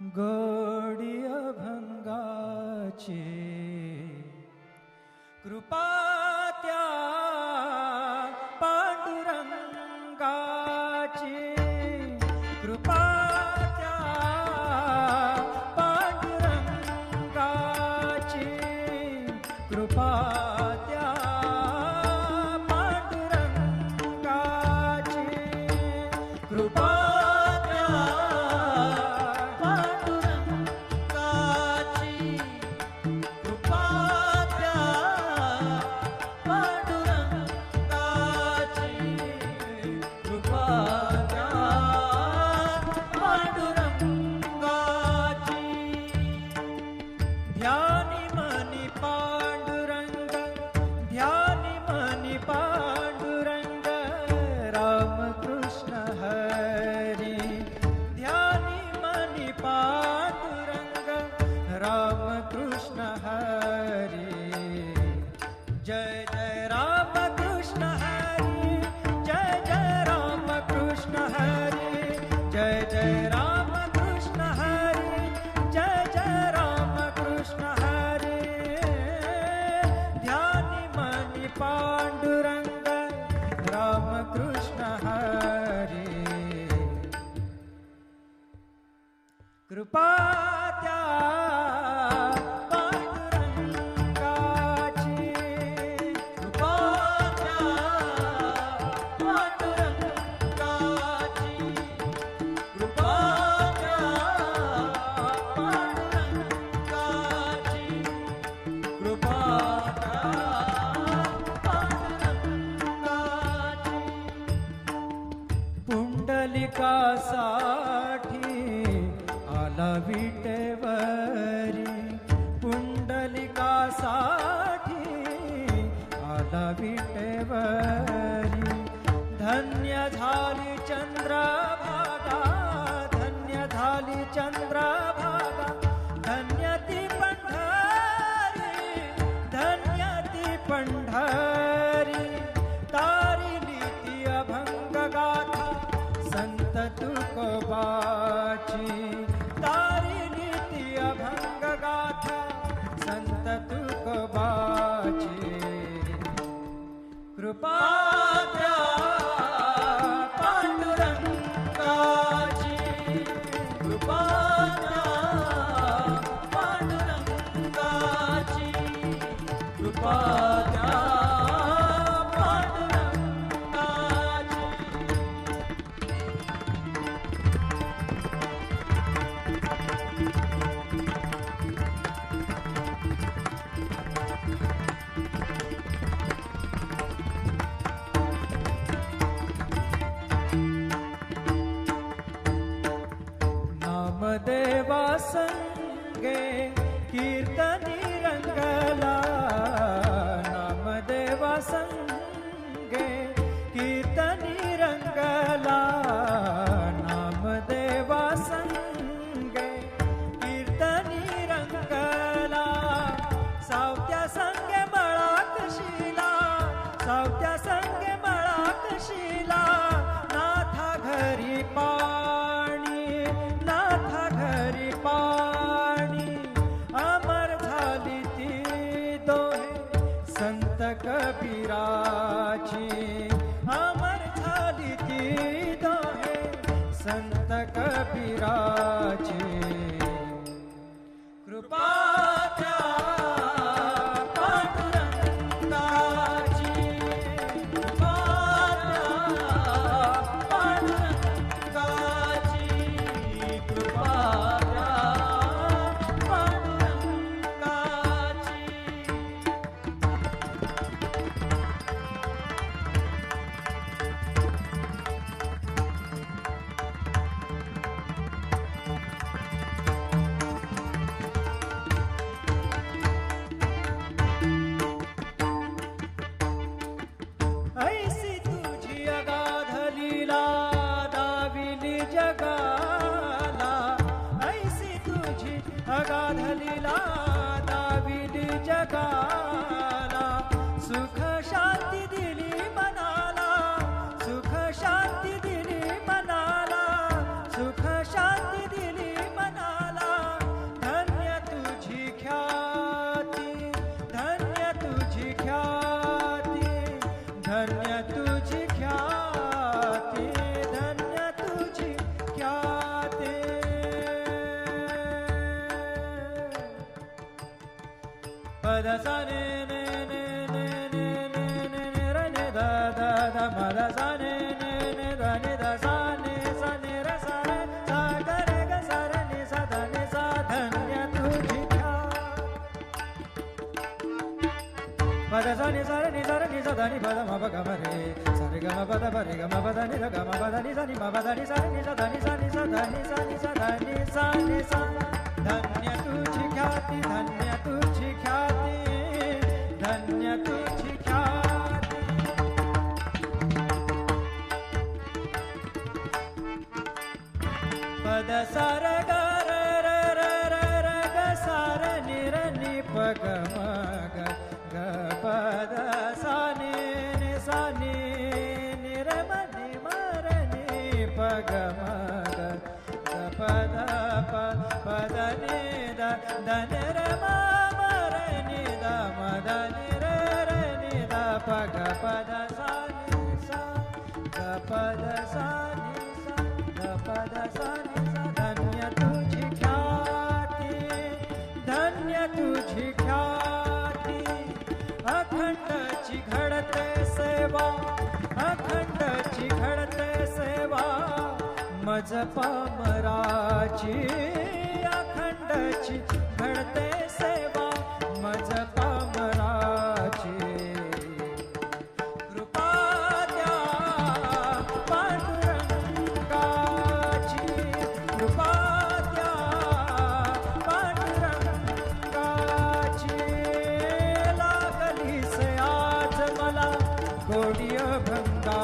गौडियभङ्गाचे कृपा Bye. सावत्या संगे बळात शिला सावत्या संगे बळात शिला. नाथा घरी पाणी नाथा घरी पाणी. अमर झाली ती दोहे संत कबीराची. अमर झाली ती दोहे संत कबीराची. कृपा धन्य तुझी ख्याती धन्य तुझी ख्याती. पदसाने ధరణి ధరణి సదని పద మప గమరే సరి గమ పద పరి గమ పద ని గమ పద ని సని మప ధని సని ని సని సని సని సని సని ధన్య తుచి ఖ్యాతి ధన్య తుచి ఖ్యాతి ధన్య తుచి ఖ్యాతి. పద సరగ pada आज पामराची अखंडची घडते सेवा. मज पामराची कृपा द्या पांडुरंगाची. कृपा द्या पांडुरंगाची. लागलीस आज मला गोडिय भंगा